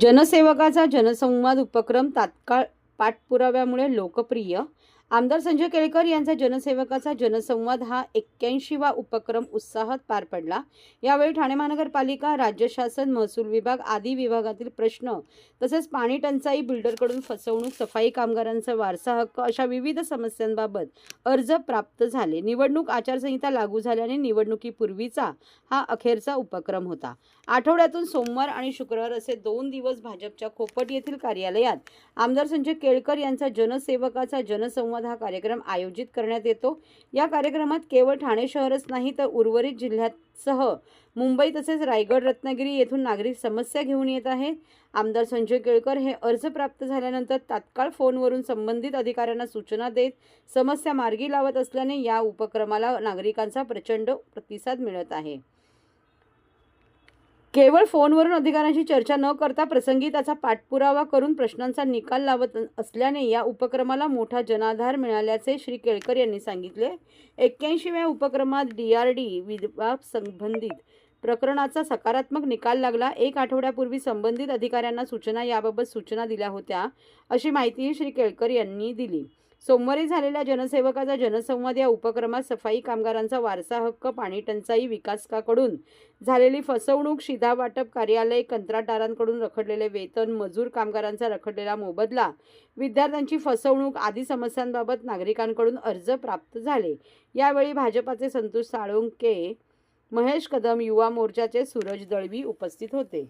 जनसेवकाचा जनसंवाद उपक्रम तात्काळ पाठपुराव्यामुळे लोकप्रिय. आमदार संजय केळकर यांचा जनसेवकाचा जनसंवाद हा एक्क्याऐंशीवा उपक्रम उत्साहात पार पडला. यावेळी ठाणे महानगरपालिका राज्य शासन महसूल विभाग आदी विभागातील प्रश्न तसेच पाणी टंचाई बिल्डरकडून फसवणूक सफाई कामगारांचा वारसा हक्क अशा विविध समस्यांबाबत अर्ज प्राप्त झाले. निवडणूक आचारसंहिता लागू झाल्याने निवडणुकीपूर्वीचा हा अखेरचा उपक्रम होता. आठवड्यातून सोमवार आणि शुक्रवार असे दोन दिवस भाजपच्या खोपट येथील कार्यालयात आमदार संजय केळकर यांचा जनसेवकाचा जनसंवाद हा कार्यक्रम आयोजित करण्यात येतो. या कार्यक्रमात केवळ ठाणे शहरच नाही तर उर्वरित जिल्ह्यासह मुंबई तसेच रायगड रत्नागिरी येथून नागरिक समस्या घेऊन येत आहेत आमदार संजय केळकर हे अर्ज प्राप्त झाल्यानंतर तात्काळ फोनवरून संबंधित अधिकाऱ्यांना सूचना देत समस्या मार्गी लावत असल्याने या उपक्रमाला नागरिकांचा प्रचंड प्रतिसाद मिळत आहे. केवळ फोनवरून अधिकाऱ्यांशी चर्चा न करता प्रसंगी त्याचा पाठपुरावा करून प्रश्नांचा निकाल लावत असल्याने या उपक्रमाला मोठा जनाधार मिळाल्याचे श्री केळकर यांनी सांगितले. एक्क्याऐंशीव्या उपक्रमात डी आर डी विभाग संबंधित प्रकरणाचा सकारात्मक निकाल लागला. एक आठवड्यापूर्वी संबंधित अधिकाऱ्यांना सूचना याबाबत सूचना दिल्या होत्या अशी माहितीही श्री केळकर यांनी दिली. सोमवारी झालेल्या जनसेवकाचा जनसंवाद या उपक्रमात सफाई कामगारांचा वारसा हक्क पाणी टंचाई विकासकाकडून झालेली फसवणूक शिधा वाटप कार्यालय कंत्राटदारांकडून रखडलेले वेतन मजूर कामगारांचा रखडलेला मोबदला विद्यार्थ्यांची फसवणूक आदी समस्यांबाबत नागरिकांकडून अर्ज प्राप्त झाले. यावेळी भाजपाचे संतोष साळुंके महेश कदम युवा मोर्चाचे सूरज दळवी उपस्थित होते.